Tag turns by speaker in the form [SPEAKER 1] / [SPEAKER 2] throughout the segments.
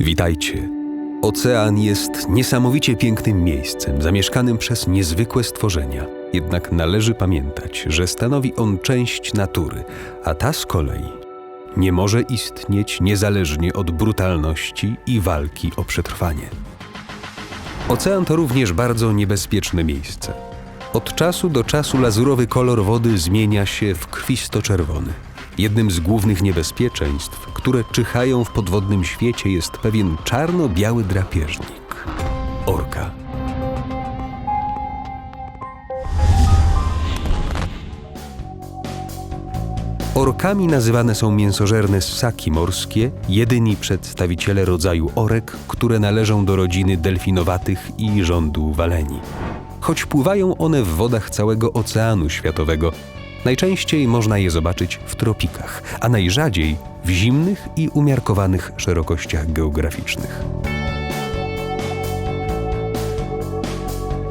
[SPEAKER 1] Witajcie. Ocean jest niesamowicie pięknym miejscem, zamieszkanym przez niezwykłe stworzenia. Jednak należy pamiętać, że stanowi on część natury, a ta z kolei nie może istnieć niezależnie od brutalności i walki o przetrwanie. Ocean to również bardzo niebezpieczne miejsce. Od czasu do czasu lazurowy kolor wody zmienia się w krwisto-czerwony. Jednym z głównych niebezpieczeństw, które czyhają w podwodnym świecie, jest pewien czarno-biały drapieżnik orka. Orkami nazywane są mięsożerne ssaki morskie, jedyni przedstawiciele rodzaju orek, które należą do rodziny delfinowatych i rządu waleni. Choć pływają one w wodach całego Oceanu Światowego, najczęściej można je zobaczyć w tropikach, a najrzadziej w zimnych i umiarkowanych szerokościach geograficznych.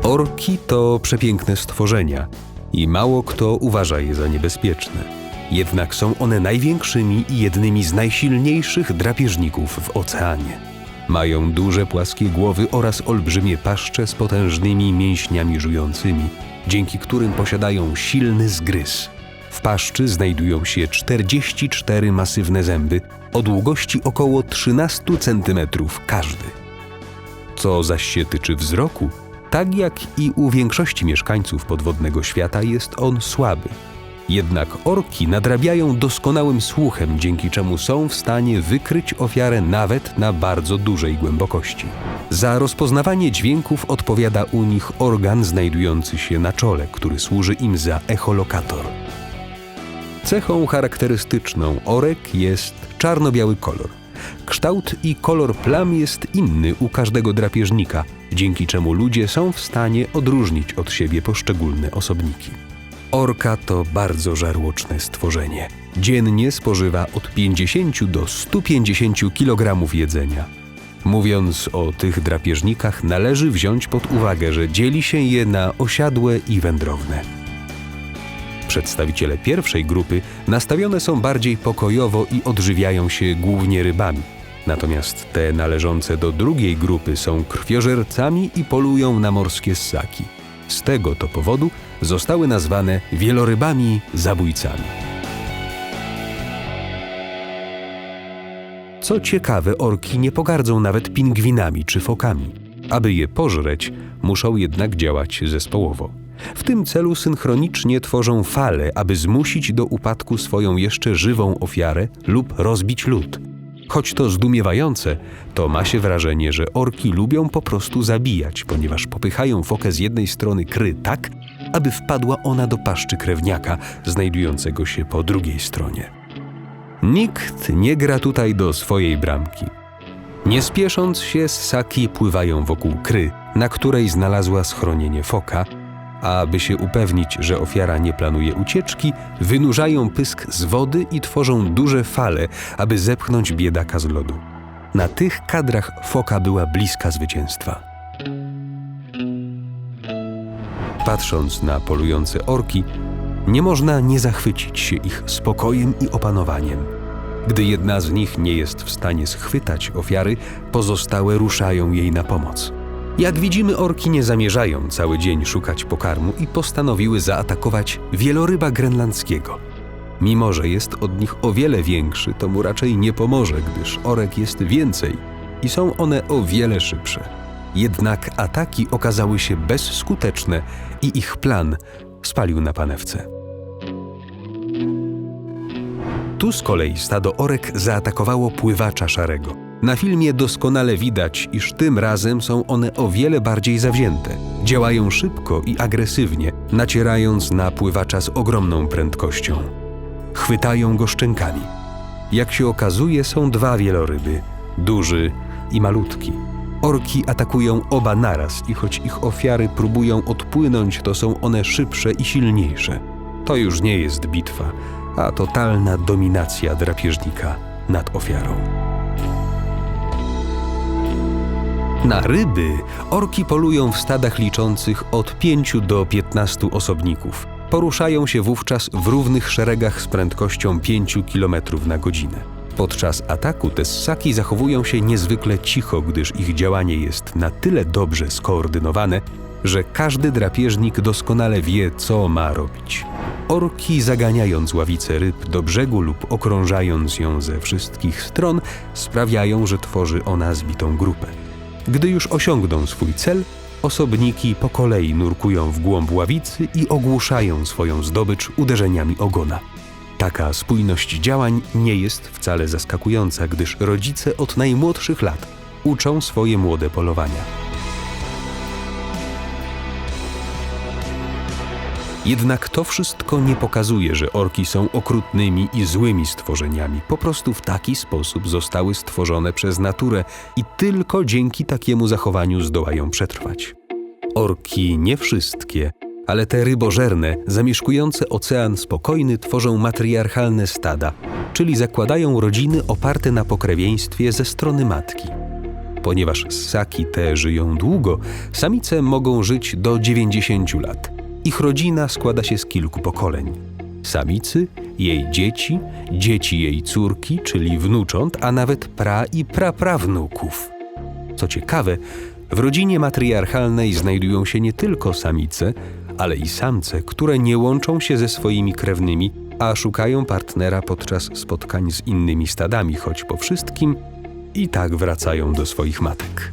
[SPEAKER 1] Orki to przepiękne stworzenia i mało kto uważa je za niebezpieczne. Jednak są one największymi i jednymi z najsilniejszych drapieżników w oceanie. Mają duże płaskie głowy oraz olbrzymie paszcze z potężnymi mięśniami żującymi, dzięki którym posiadają silny zgryz. W paszczy znajdują się 44 masywne zęby o długości około 13 cm każdy. Co zaś się tyczy wzroku, tak jak i u większości mieszkańców podwodnego świata jest on słaby. Jednak orki nadrabiają doskonałym słuchem, dzięki czemu są w stanie wykryć ofiarę nawet na bardzo dużej głębokości. Za rozpoznawanie dźwięków odpowiada u nich organ znajdujący się na czole, który służy im za echolokator. Cechą charakterystyczną orek jest czarno-biały kolor. Kształt i kolor plam jest inny u każdego drapieżnika, dzięki czemu ludzie są w stanie odróżnić od siebie poszczególne osobniki. Orka to bardzo żarłoczne stworzenie. Dziennie spożywa od 50 do 150 kg jedzenia. Mówiąc o tych drapieżnikach, należy wziąć pod uwagę, że dzieli się je na osiadłe i wędrowne. Przedstawiciele pierwszej grupy nastawione są bardziej pokojowo i odżywiają się głównie rybami. Natomiast te należące do drugiej grupy są krwiożercami i polują na morskie ssaki. Z tego to powodu zostały nazwane wielorybami zabójcami. Co ciekawe, orki nie pogardzą nawet pingwinami czy fokami. Aby je pożreć, muszą jednak działać zespołowo. W tym celu synchronicznie tworzą fale, aby zmusić do upadku swoją jeszcze żywą ofiarę lub rozbić lód. Choć to zdumiewające, to ma się wrażenie, że orki lubią po prostu zabijać, ponieważ popychają fokę z jednej strony kry tak, aby wpadła ona do paszczy krewniaka, znajdującego się po drugiej stronie. Nikt nie gra tutaj do swojej bramki. Nie spiesząc się, ssaki pływają wokół kry, na której znalazła schronienie foka, a aby się upewnić, że ofiara nie planuje ucieczki, wynurzają pysk z wody i tworzą duże fale, aby zepchnąć biedaka z lodu. Na tych kadrach foka była bliska zwycięstwa. Patrząc na polujące orki, nie można nie zachwycić się ich spokojem i opanowaniem. Gdy jedna z nich nie jest w stanie schwytać ofiary, pozostałe ruszają jej na pomoc. Jak widzimy, orki nie zamierzają cały dzień szukać pokarmu i postanowiły zaatakować wieloryba grenlandzkiego. Mimo, że jest od nich o wiele większy, to mu raczej nie pomoże, gdyż orek jest więcej i są one o wiele szybsze. Jednak ataki okazały się bezskuteczne i ich plan spalił na panewce. Tu z kolei stado orek zaatakowało pływacza szarego. Na filmie doskonale widać, iż tym razem są one o wiele bardziej zawzięte. Działają szybko i agresywnie, nacierając na pływacza z ogromną prędkością. Chwytają go szczękami. Jak się okazuje, są dwa wieloryby duży i malutki. Orki atakują oba naraz i choć ich ofiary próbują odpłynąć, to są one szybsze i silniejsze. To już nie jest bitwa, a totalna dominacja drapieżnika nad ofiarą. Na ryby orki polują w stadach liczących od 5 do 15 osobników. Poruszają się wówczas w równych szeregach z prędkością 5 km na godzinę. Podczas ataku te ssaki zachowują się niezwykle cicho, gdyż ich działanie jest na tyle dobrze skoordynowane, że każdy drapieżnik doskonale wie, co ma robić. Orki, zaganiając ławicę ryb do brzegu lub okrążając ją ze wszystkich stron, sprawiają, że tworzy ona zbitą grupę. Gdy już osiągną swój cel, osobniki po kolei nurkują w głąb ławicy i ogłuszają swoją zdobycz uderzeniami ogona. Taka spójność działań nie jest wcale zaskakująca, gdyż rodzice od najmłodszych lat uczą swoje młode polowania. Jednak to wszystko nie pokazuje, że orki są okrutnymi i złymi stworzeniami. Po prostu w taki sposób zostały stworzone przez naturę i tylko dzięki takiemu zachowaniu zdołają przetrwać. Orki nie wszystkie, ale te rybożerne, zamieszkujące ocean spokojny, tworzą matriarchalne stada, czyli zakładają rodziny oparte na pokrewieństwie ze strony matki. Ponieważ ssaki te żyją długo, samice mogą żyć do 90 lat. Ich rodzina składa się z kilku pokoleń. Samicy, jej dzieci, dzieci jej córki, czyli wnucząt, a nawet pra i praprawnuków. Co ciekawe, w rodzinie matriarchalnej znajdują się nie tylko samice, ale i samce, które nie łączą się ze swoimi krewnymi, a szukają partnera podczas spotkań z innymi stadami, choć po wszystkim i tak wracają do swoich matek.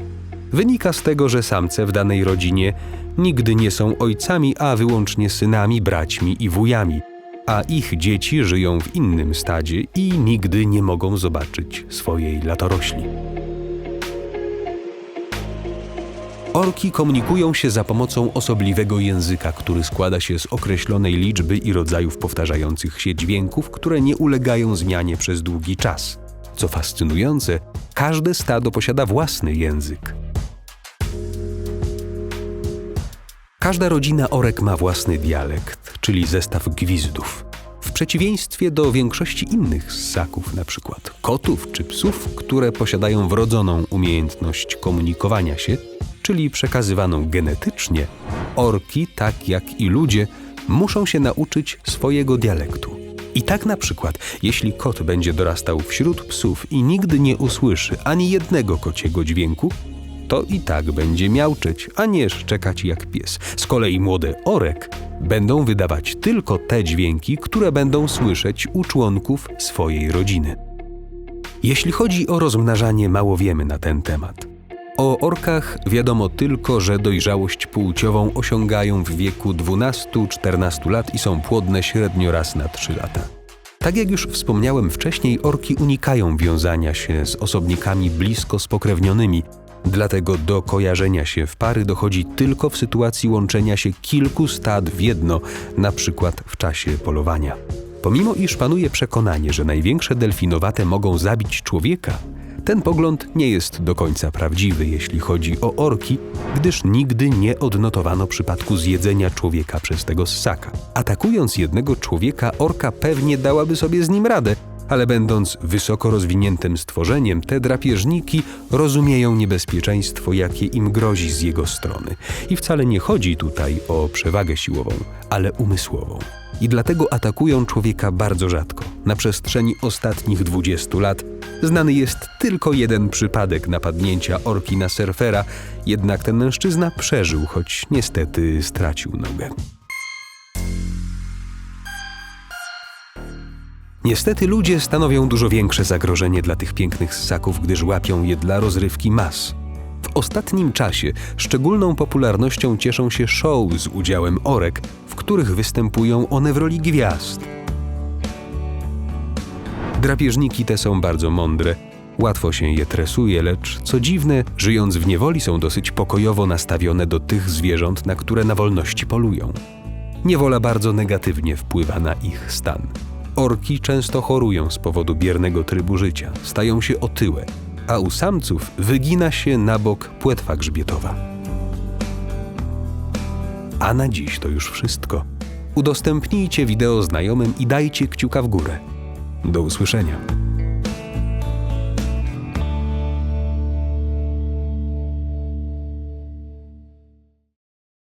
[SPEAKER 1] Wynika z tego, że samce w danej rodzinie nigdy nie są ojcami, a wyłącznie synami, braćmi i wujami, a ich dzieci żyją w innym stadzie i nigdy nie mogą zobaczyć swojej latorośli. Orki komunikują się za pomocą osobliwego języka, który składa się z określonej liczby i rodzajów powtarzających się dźwięków, które nie ulegają zmianie przez długi czas. Co fascynujące, każde stado posiada własny język. Każda rodzina orek ma własny dialekt, czyli zestaw gwizdów. W przeciwieństwie do większości innych ssaków, przykład kotów czy psów, które posiadają wrodzoną umiejętność komunikowania się, czyli przekazywaną genetycznie, orki, tak jak i ludzie, muszą się nauczyć swojego dialektu. I tak na przykład, jeśli kot będzie dorastał wśród psów i nigdy nie usłyszy ani jednego kociego dźwięku, to i tak będzie miauczyć, a nie szczekać jak pies. Z kolei młode orek będą wydawać tylko te dźwięki, które będą słyszeć u członków swojej rodziny. Jeśli chodzi o rozmnażanie, mało wiemy na ten temat. O orkach wiadomo tylko, że dojrzałość płciową osiągają w wieku 12-14 lat i są płodne średnio raz na 3 lata. Tak jak już wspomniałem wcześniej, orki unikają wiązania się z osobnikami blisko spokrewnionymi, Dlatego do kojarzenia się w pary dochodzi tylko w sytuacji łączenia się kilku stad w jedno, na przykład w czasie polowania. Pomimo iż panuje przekonanie, że największe delfinowate mogą zabić człowieka, ten pogląd nie jest do końca prawdziwy, jeśli chodzi o orki, gdyż nigdy nie odnotowano przypadku zjedzenia człowieka przez tego ssaka. Atakując jednego człowieka, orka pewnie dałaby sobie z nim radę, ale będąc wysoko rozwiniętym stworzeniem, te drapieżniki rozumieją niebezpieczeństwo, jakie im grozi z jego strony. I wcale nie chodzi tutaj o przewagę siłową, ale umysłową. I dlatego atakują człowieka bardzo rzadko. Na przestrzeni ostatnich 20 lat znany jest tylko jeden przypadek napadnięcia orki na surfera, jednak ten mężczyzna przeżył, choć niestety stracił nogę. Niestety ludzie stanowią dużo większe zagrożenie dla tych pięknych ssaków, gdyż łapią je dla rozrywki mas. W ostatnim czasie szczególną popularnością cieszą się show z udziałem orek, w których występują one w roli gwiazd. Drapieżniki te są bardzo mądre, łatwo się je tresuje, lecz co dziwne, żyjąc w niewoli są dosyć pokojowo nastawione do tych zwierząt, na które na wolności polują. Niewola bardzo negatywnie wpływa na ich stan. Orki często chorują z powodu biernego trybu życia, stają się otyłe, a u samców wygina się na bok płetwa grzbietowa. A na dziś to już wszystko. Udostępnijcie wideo znajomym i dajcie kciuka w górę. Do usłyszenia.